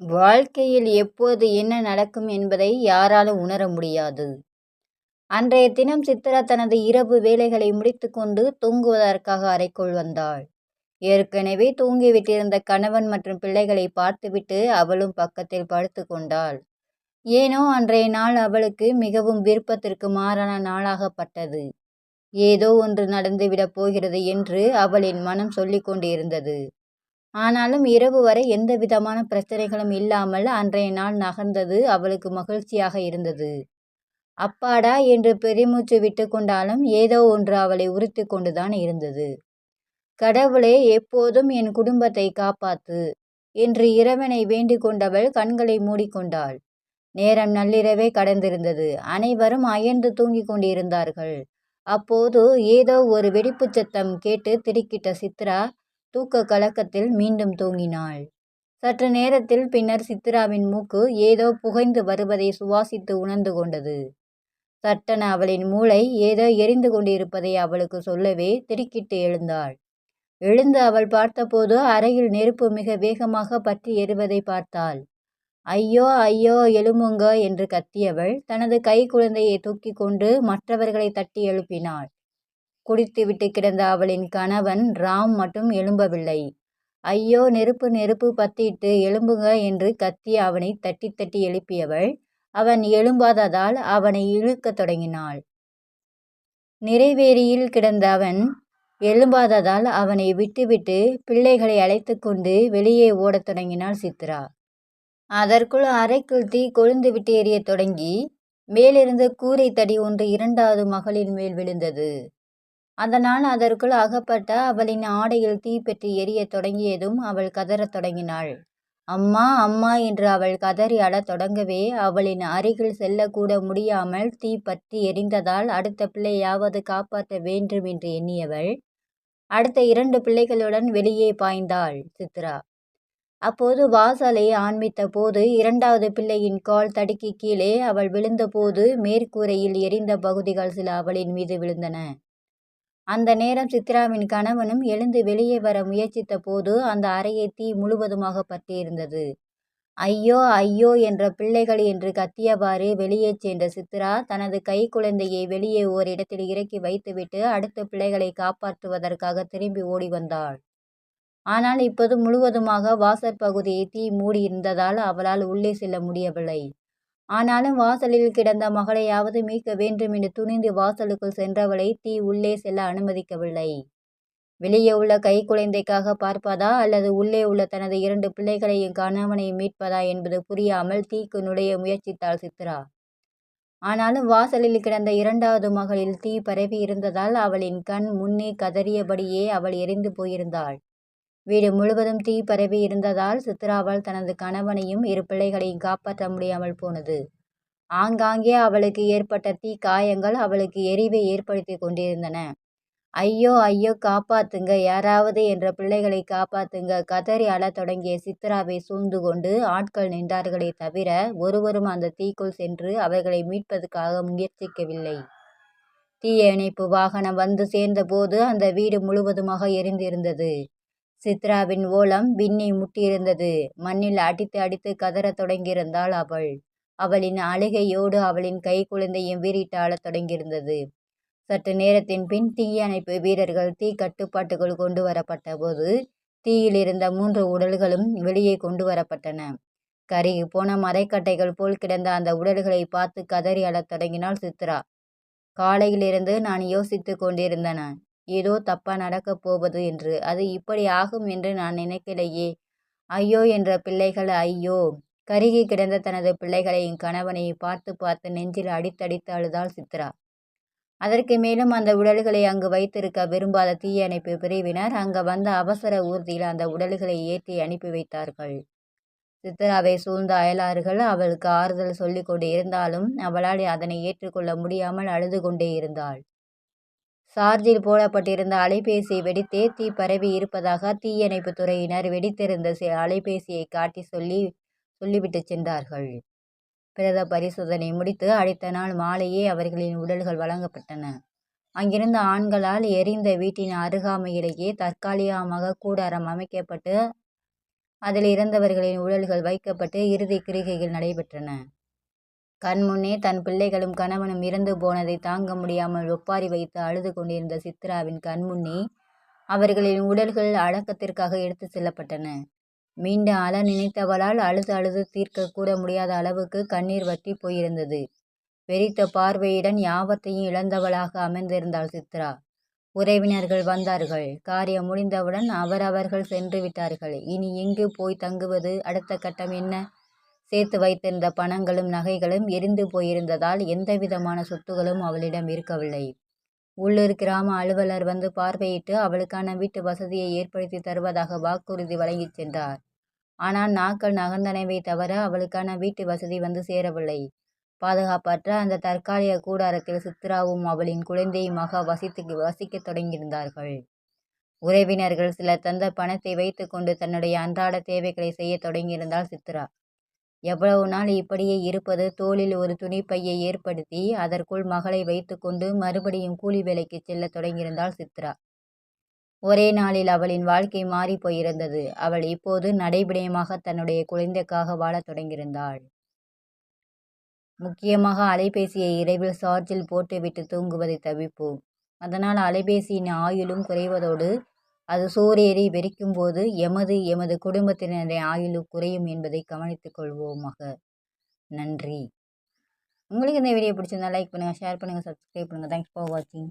வாழ்க்கையில் எப்போது என்ன நடக்கும் என்பதை யாராலும் உணர முடியாது. அன்றைய தினம் சித்ரா தனது இரவு வேலைகளை முடித்துக்கொண்டு தூங்குவதற்காக அறைக்குள் வந்தாள். ஏற்கனவே தூங்கிவிட்டிருந்த கணவன் மற்றும் பிள்ளைகளை பார்த்துவிட்டு அவளும் பக்கத்தில் படுத்து கொண்டாள். ஏனோ அன்றைய நாள் அவளுக்கு மிகவும் விருப்பத்திற்கு மாறான நாளாகப்பட்டது. ஏதோ ஒன்று நடந்துவிடப் போகிறது என்று அவளின் மனம் சொல்லிக் கொண்டிருந்தது. ஆனாலும் இரவு வரை எந்த விதமான பிரச்சனைகளும் இல்லாமல் அன்றைய நாள் நகர்ந்தது அவளுக்கு மகிழ்ச்சியாக இருந்தது. அப்பாடா என்று பெருமூச்சு விட்டுக்கொண்டாலும் ஏதோ ஒன்று அவளை உறுத்திக் கொண்டுதான் இருந்தது. கடவுளே எப்போதும் என் குடும்பத்தை காப்பாத்து என்று இறைவனை வேண்டிக் கொண்டவள் கண்களை மூடிக்கொண்டாள். நேரம் நள்ளிரவே கடந்திருந்தது. அனைவரும் அயர்ந்து தூங்கிக் கொண்டிருந்தார்கள். அப்போது ஏதோ ஒரு வெடிப்புச் சத்தம் கேட்டு திடுக்கிட்ட சித்ரா தூக்க கலக்கத்தில் மீண்டும் தூங்கினாள். சற்று நேரத்தில் பின்னர் சித்ராவின் மூக்கு ஏதோ புகைந்து வருவதை சுவாசித்து உணர்ந்து கொண்டது. சட்டென அவளின் மூளை ஏதோ எரிந்து கொண்டிருப்பதை அவளுக்கு சொல்லவே திடுக்கிட்டு எழுந்தாள். எழுந்து அவள் பார்த்தபோது அறையில் நெருப்பு மிக வேகமாக பற்றி எரிவதைப் பார்த்தாள். ஐயோ ஐயோ எழுமுங்க என்று கத்தியவள் தனது கை குழந்தையை தூக்கி கொண்டு மற்றவர்களை தட்டி எழுப்பினாள். குடித்துவிட்டு கிடந்த அவளின் கணவன் ராம் மட்டும் எழும்பவில்லை. ஐயோ நெருப்பு நெருப்பு பத்திட்டு எழும்புங்க என்று கத்தி அவனைத் தட்டித் தட்டி எழுப்பியவள் அவன் எழும்பாததால் அவனை இழுக்கத் தொடங்கினாள். நிறைவேறியில் கிடந்த அவன் எழும்பாததால் அவனை விட்டுவிட்டு பிள்ளைகளை அழைத்து கொண்டு வெளியே ஓடத் தொடங்கினாள் சித்ரா. அதற்குள் அறைக்குள் தீ கொழுந்துவிட்டு எறிய தொடங்கி மேலிருந்து கூரை தடி ஒன்று இரண்டாவது மகளின் மேல் விழுந்தது. அதனால் அதற்குள் அகப்பட்ட அவளின் ஆடையில் தீப்பற்றி எரிய தொடங்கியதும் அவள் கதறத் தொடங்கினாள். அம்மா அம்மா என்று அவள் கதறி அழத் தொடங்கவே அவளின் அருகில் செல்லக்கூட முடியாமல் தீ பற்றி எரிந்ததால் அடுத்த பிள்ளையாவது காப்பாற்ற வேண்டும் என்று எண்ணியவள் அடுத்த இரண்டு பிள்ளைகளுடன் வெளியே பாய்ந்தாள் சித்ரா. அப்போது வாசலை ஆண்மித்த போது இரண்டாவது பிள்ளையின் கால் தடுக்கி கீழே அவள் விழுந்தபோது மேற்கூரையில் எரிந்த பகுதிகள் சில அவளின் மீது விழுந்தன. அந்த நேரம் சித்ராவின் கணவனும் எழுந்து வெளியே வர முயற்சித்த போது அந்த அறையை தீ முழுவதுமாக பற்றியிருந்தது. ஐயோ ஐயோ என்ற பிள்ளைகள் என்று கத்தியவாறு வெளியே சென்ற சித்ரா தனது கைக்குழந்தையை வெளியே ஓரிடத்தில் இறக்கி வைத்துவிட்டு அடுத்த பிள்ளைகளை காப்பாற்றுவதற்காக திரும்பி ஓடி வந்தாள். ஆனால் இப்போது முழுவதுமாக வாசற்பகுதியை தீ மூடியிருந்ததால் அவளால் உள்ளே செல்ல முடியவில்லை. ஆனாலும் வாசலில் கிடந்த மகளையாவது மீட்க வேண்டுமென்று துணிந்து வாசலுக்குள் சென்றவளை தீ உள்ளே செல்ல அனுமதிக்கவில்லை. வெளியே உள்ள கைக்குழந்தைக்காக பார்ப்பதா அல்லது உள்ளே உள்ள தனது இரண்டு பிள்ளைகளையும் கணவனையும் மீட்பதா என்பது புரியாமல் தீக்கு நுழைய முயற்சித்தாள் சித்ரா. ஆனாலும் வாசலில் கிடந்த இரண்டாவது மகளில் தீ பரவி இருந்ததால் அவளின் கண் முன்னே கதறியபடியே அவள் எரிந்து போயிருந்தாள். வீடு முழுவதும் தீ பரவி இருந்ததால் சித்ராவால் தனது கணவனையும் இரு பிள்ளைகளையும் காப்பாற்ற முடியாமல் போனது. ஆங்காங்கே அவளுக்கு ஏற்பட்ட தீ காயங்கள் அவளுக்கு எரிவை ஏற்படுத்திக் கொண்டிருந்தன. ஐயோ ஐயோ காப்பாத்துங்க யாராவது என்ற பிள்ளைகளை காப்பாத்துங்க கதறி அழத் தொடங்கிய சித்ராவை சூழ்ந்து கொண்டு ஆட்கள் நின்றார்களே தவிர ஒருவரும் அந்த தீக்குள் சென்று அவர்களை மீட்பதற்காக முயற்சிக்கவில்லை. தீயணைப்பு வாகனம் வந்து சேர்ந்தபோது அந்த வீடு முழுவதுமாக எரிந்திருந்தது. சித்ராவின் ஓலம் விண்ணை முட்டியிருந்தது. மண்ணில் அடித்து அடித்து கதறத் தொடங்கியிருந்தாள் அவள். அவளின் அழுகையோடு அவளின் கைக்குழந்தையும் குழந்தையும் அழத் தொடங்கியிருந்தது. சற்று நேரத்தின் பின் தீயணைப்பு வீரர்கள் தீ கட்டுப்பாட்டுக்குள் கொண்டு வரப்பட்டபோது தீயிலிருந்த மூன்று உடல்களும் வெளியே கொண்டு வரப்பட்டன. கருகி போன மரைக்கட்டைகள் போல் கிடந்த அந்த உடல்களைப் பார்த்து கதறி அழத் தொடங்கினாள் சித்ரா. காலையிலிருந்து நான் யோசித்துக் கொண்டிருந்தன ஏதோ தப்பா நடக்கப் போவது என்று. அது இப்படி ஆகும் என்று நான் நினைக்கலையே. ஐயோ என்ற பிள்ளைகள் ஐயோ. கருகிக் கிடந்த தனது பிள்ளைகளையும் கணவனையும் பார்த்து பார்த்து நெஞ்சில் அடித்தடித்து அழுதாள் சித்ரா. அதற்கு மேலும் அந்த உடல்களை அங்கு வைத்திருக்க விரும்பாத தீயணைப்பு பிரிவினர் அங்கு வந்த அவசர ஊர்தியில் அந்த உடல்களை ஏற்றி அனுப்பி வைத்தார்கள். சித்ராவை சூழ்ந்த அயலாறுகள் அவளுக்கு ஆறுதல் சொல்லிக் கொண்டு இருந்தாலும் அவளால் அதனை ஏற்றுக்கொள்ள முடியாமல் அழுது கொண்டே இருந்தாள். சார்ஜில் போடப்பட்டிருந்த அலைபேசி வெடித்தே தீ பரவி இருப்பதாக தீயணைப்பு துறையினர் வெடித்திருந்த அலைபேசியைக் காட்டிச் சொல்லி சொல்லிவிட்டுச் சென்றார்கள். பிரத பரிசோதனை முடித்து அடுத்த நாள் மாலையே அவர்களின் உடல்கள் வழங்கப்பட்டன. அங்கிருந்த ஆண்களால் எரிந்த வீட்டின் அருகாமையிலேயே தற்காலிகமாக கூடாரம் அமைக்கப்பட்டு அதில் இறந்தவர்களின் உடல்கள் வைக்கப்பட்டு இறுதி கிரிகைகள் நடைபெற்றன கண்முன்னே தன் பிள்ளைகளும் கணவனும் இறந்து போனதை தாங்க முடியாமல் ஒப்பாரி வைத்து அழுது கொண்டிருந்த சித்ராவின் கண்முன்னே அவர்களின் உடல்கள் அடக்கத்திற்காக எடுத்து செல்லப்பட்டன. மீண்டும் அல நினைத்தவளால் அழுது அழுது தீர்க்க கூட முடியாத அளவுக்கு கண்ணீர் வற்றி போயிருந்தது. வெறித்த பார்வையுடன் யாவத்தையும் இழந்தவளாக அமைந்திருந்தாள் சித்ரா. உறவினர்கள் வந்தார்கள். காரியம் முடிந்தவுடன் அவரவர்கள் சென்று விட்டார்கள். இனி எங்கு போய் தங்குவது? அடுத்த கட்டம் என்ன? சேர்த்து வைத்திருந்த பணங்களும் நகைகளும் எரிந்து போயிருந்ததால் எந்தவிதமான சொத்துகளும் அவளிடம் இருக்கவில்லை. உள்ளூர் கிராம அலுவலர் வந்து பார்வையிட்டு அவளுக்கான வீட்டு வசதியை ஏற்படுத்தி தருவதாக வாக்குறுதி வழங்கிச் சென்றார். ஆனால் நாட்கள் நகர்ந்தனவை தவிர அவளுக்கான வீட்டு வசதி வந்து சேரவில்லை. பாதுகாப்பற்ற அந்த தற்காலிக கூடாரத்தில் சித்ராவும் அவளின் குழந்தையுமாக வசித்து வசிக்கத் தொடங்கியிருந்தார்கள். உறவினர்கள் சிலர் தந்த பணத்தை வைத்துக்கொண்டு தன்னுடைய அன்றாட தேவைகளை செய்ய தொடங்கியிருந்தாள் சித்ரா. எவ்வளவு நாள் இப்படியே இருப்பது? தோளில் ஒரு துணிப்பையை ஏற்படுத்தி அதற்குள் மகளை வைத்துக்கொண்டு மறுபடியும் கூலி வேலைக்கு செல்லத் தொடங்கியிருந்தாள் சித்ரா. ஒரே நாளில் அவளின் வாழ்க்கை மாறி போயிருந்தது. அவள் இப்போது நடைபிடயமாக தன்னுடைய குழந்தைக்காக வாழத் தொடங்கியிருந்தாள். முக்கியமாக அலைபேசியை இரவில் சார்ஜில் போட்டுவிட்டு தூங்குவதை தவிப்போம் அதனால் அலைபேசியின் ஆயுளும் குறைவதோடு அது சோறேறி வெறிக்கும் போது எமது எமது குடும்பத்தினரின் ஆயுளும் குறையும் என்பதை கவனித்துக் கொள்வோமாக. நன்றி. உங்களுக்கு இந்த வீடியோ பிடிச்சிருந்தா லைக் பண்ணுங்கள் ஷேர் பண்ணுங்கள் சப்ஸ்கிரைப் பண்ணுங்கள் தேங்க்ஸ் ஃபார் வாட்சிங்